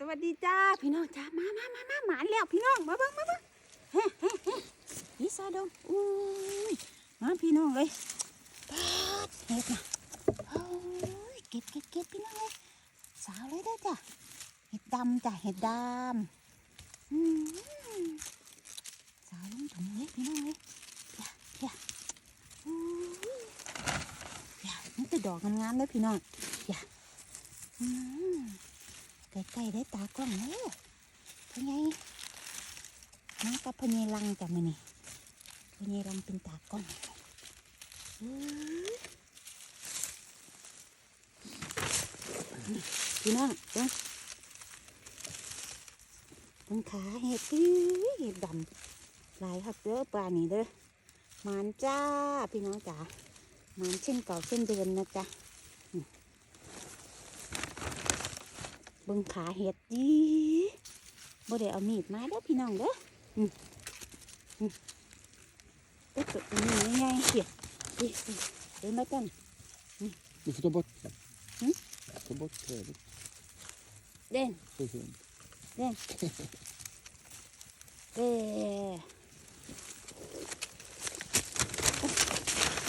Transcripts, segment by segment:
สวัสดีจ้าพี่น้องจ้ามามามามาหมาแล้วพี่น้องมาเบิ่งมาเบิ่งเฮ้เฮ้เฮ้นี่ซาดงอุ้ยมาพี่น้องเลยปาดเห็ดนะโอ้ยเก็บเก็บเก็บพี่น้องเลยสาวเลยเด้อจ้ะเห็ดดำจ้ะเห็ดดำอืมสาวลงถุงเลยพี่น้องเลยอย่าอย่าอุ้ยอย่านี่แต่ดอกงามๆเลยพี่น้องอย่าอืม ใกล้ๆได้ตากล้องแล้วพะไงมากับพะไงลังจ้ะมื้อนี้พะไงลังเป็นตากล้องพี่น้องเบิ่งเบิ่งขาเห็ดอื้อเห็ดดำหลายคักเด้อปลานี่เด้อมานจ้าพี่น้องจ๋ามานเช่นเก่าเช่นเดิมนะจ๊ะ เบิ่งขาเห็ดดีบ่ได้เอามีดมาเด้อพี่น้องเด้ออืมอืมเอ้ยตัวนี้ยังไงเหี้ยดิเดินมาตั้ง Du får ta bort det. Mm. Ta bort trädet. เด่นเด่นเอ้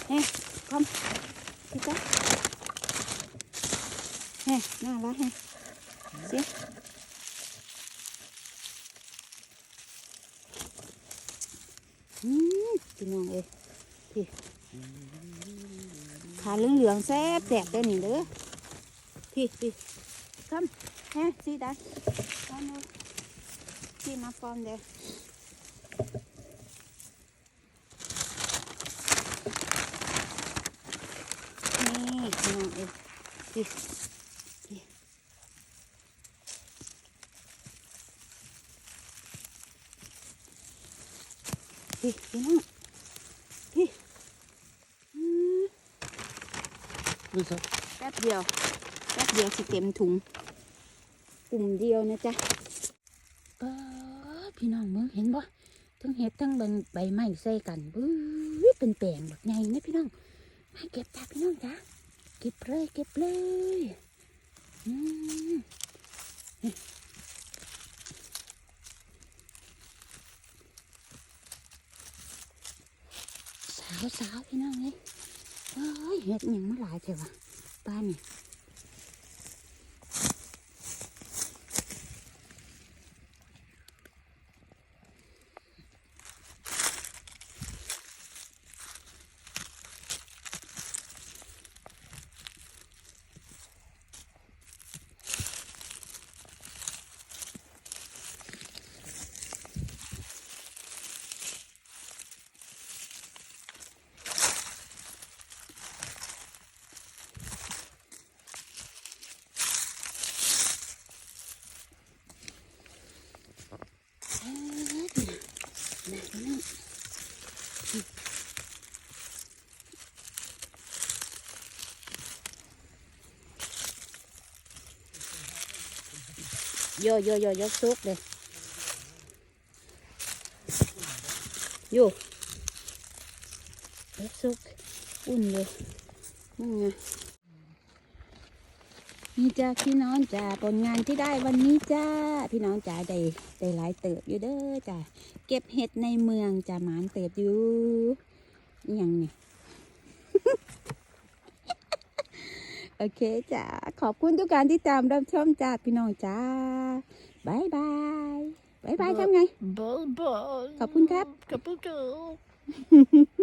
เฮ้คอมพี่จ๊ะเฮ้น่ารักเฮ้ สิพี่น้องเอ้ยพี่ขาเหลืองเหลืองแซ่บแสบได้อนี่เด้อพี่พี่คอมเฮ้สิได้คอมเอาพี่มาฟอมเด้อนี่พี่น้องเอ้ยพี่ พี่พี่น้องพี่อืม Visa. แป๊บเดียวแป๊บเดียวสิเต็มถุงกลุ่มเดียวนะจ๊ะเออพี่น้องมึงเห็นบ่ทั้งเห็ดทั้งใบใบไม้ใส่กันบื้อเป็นแปลงแบบไงนะพี่น้องมาเก็บจ้าพี่น้องจ้าเก็บเลยเก็บเลยอืม สาวสาวพี่น้องเลยเอ้ยเห็ดหยังมาหลายเถอะวะป้านี่ โยโยโยยกซุกเลยโยยกซุก อุ่นเลยนั่นไงนี่จ้าพี่น้องจ้าผลงานที่ได้วันนี้จ้า พี่น้องจ้าได้ได้หลายเติบอยู่เด้อจ้าเก็บเห็ดในเมืองจ้าหมานเติบอยู่อหยังเนี่ย โอเคจ้าขอบคุณทุกการที่ตามรับชมจ้าพี่น้องจ้าบายบายบายบายทำไง Bye bye. ขอบคุณครับขอบคุณครับ